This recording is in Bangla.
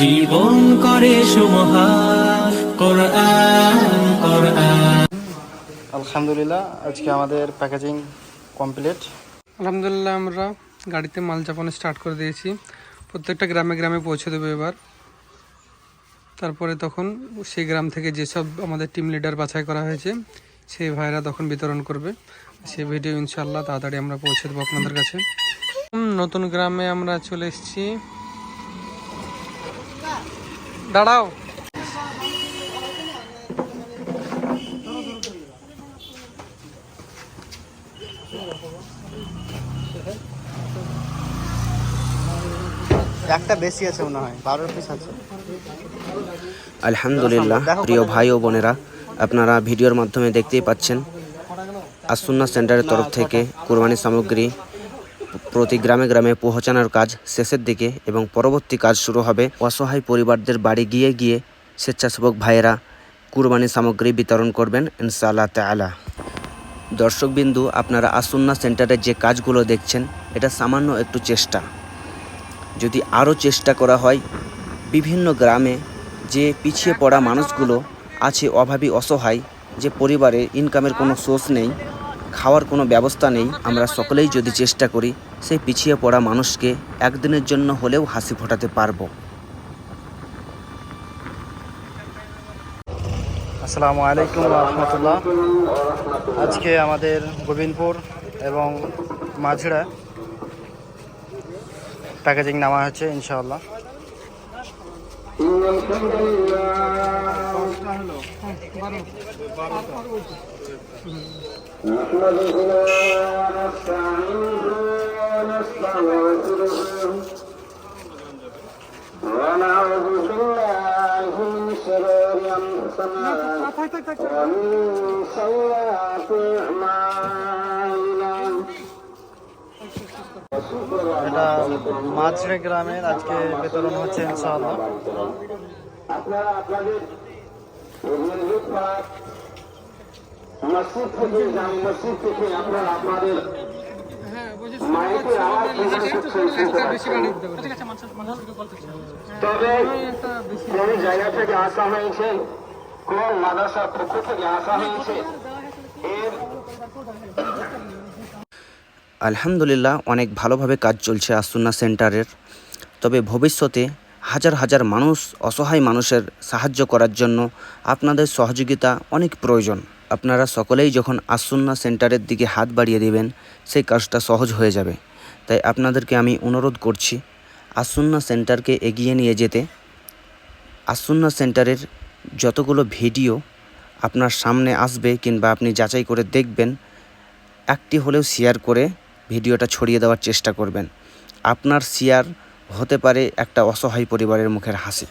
জীবন করে সুমহান কোরআন কোরআন। আলহামদুলিল্লাহ আজকে আমাদের প্যাকেজিং কমপ্লিট আলহামদুলিল্লাহ আমরা গাড়িতে মাল চাপানো স্টার্ট করে দিয়েছি। প্রত্যেকটা গ্রামে গ্রামে পৌঁছে দেবো এবার। তারপরে তখন সেই গ্রাম থেকে যেসব আমাদের টিম লিডার বাছাই করা হয়েছে সেই ভাইরা তখন বিতরণ করবে। সেই ভিডিও ইনশাল্লাহ তাড়াতাড়ি আমরা পৌঁছে দেবো আপনাদের কাছে। নতুন গ্রামে আমরা চলে এসেছি। দাঁড়াও। একটা বেশি আছে মনে হয় বারো পিস আছে। আলহামদুলিল্লাহ প্রিয় ভাই ও বোনেরা আপনারা ভিডিওর মাধ্যমে দেখতেই পাচ্ছেন। আসুন্না সেন্টারের তরফ থেকে কোরবানি সামগ্রী প্রতি গ্রামে গ্রামে পৌঁছানোর কাজ শেষের দিকে এবং পরবর্তী কাজ শুরু হবে। অসহায় পরিবারদের বাড়ি গিয়ে গিয়ে স্বেচ্ছাসেবক ভাইয়েরা কুরবানি সামগ্রী বিতরণ করবেন ইনশাআল্লাহ তালা দর্শকবিন্দু আপনারা আসুন্না সেন্টারে যে কাজগুলো দেখছেন, এটা সামান্য একটু চেষ্টা। যদি আরও চেষ্টা করা হয়, বিভিন্ন গ্রামে যে পিছিয়ে পড়া মানুষগুলো আছে অভাবী, অসহায়, যে পরিবারে ইনকামের কোনো সোর্স নেই খাওয়ার কোনো ব্যবস্থা নেই, আমরা সকলেই যদি চেষ্টা করি, সেই পিছিয়ে পড়া মানুষকে একদিনের জন্য হলেও হাসি ফোটাতে পারব। আসসালামু আলাইকুম রহমতুল্লাহ। আজকে আমাদের গোবিন্দপুর এবং মাঝড়া প্যাকেজিং নামা হচ্ছে ইনশাআল্লাহ। ونعوذ بالله من شرور انفسنا ومن سيئات اعمالنا এটা মাঝড়ে গ্রামের, আজকে বিতরণ হচ্ছে ইনশাআল্লাহ আপনারা আপনাদের। তবে কোন জায়গা থেকে আসা হয়েছে, কোন মাদ্রাসার পক্ষ থেকে আসা হয়েছে, এর আলহামদুলিল্লাহ অনেক ভালোভাবে কাজ চলছে আসুন্না সেন্টারের। তবে ভবিষ্যতে হাজার হাজার মানুষ, অসহায় মানুষের সাহায্য করার জন্য আপনাদের সহযোগিতা অনেক প্রয়োজন। আপনারা সকলেই যখন আসুন্না সেন্টারের দিকে হাত বাড়িয়ে দেবেন, সেই কাজটা সহজ হয়ে যাবে। তাই আপনাদেরকে আমি অনুরোধ করছি আসুন্না সেন্টারকে এগিয়ে নিয়ে যেতে। আসুন্না সেন্টারের যতগুলো ভিডিও আপনার সামনে আসবে কিংবা আপনি যাচাই করে দেখবেন, একটি হলেও শেয়ার করে ভিডিওটা ছড়িয়ে দেওয়ার চেষ্টা করবেন। আপনার শেয়ার হতে পারে একটা অসহায় পরিবারের মুখের হাসি।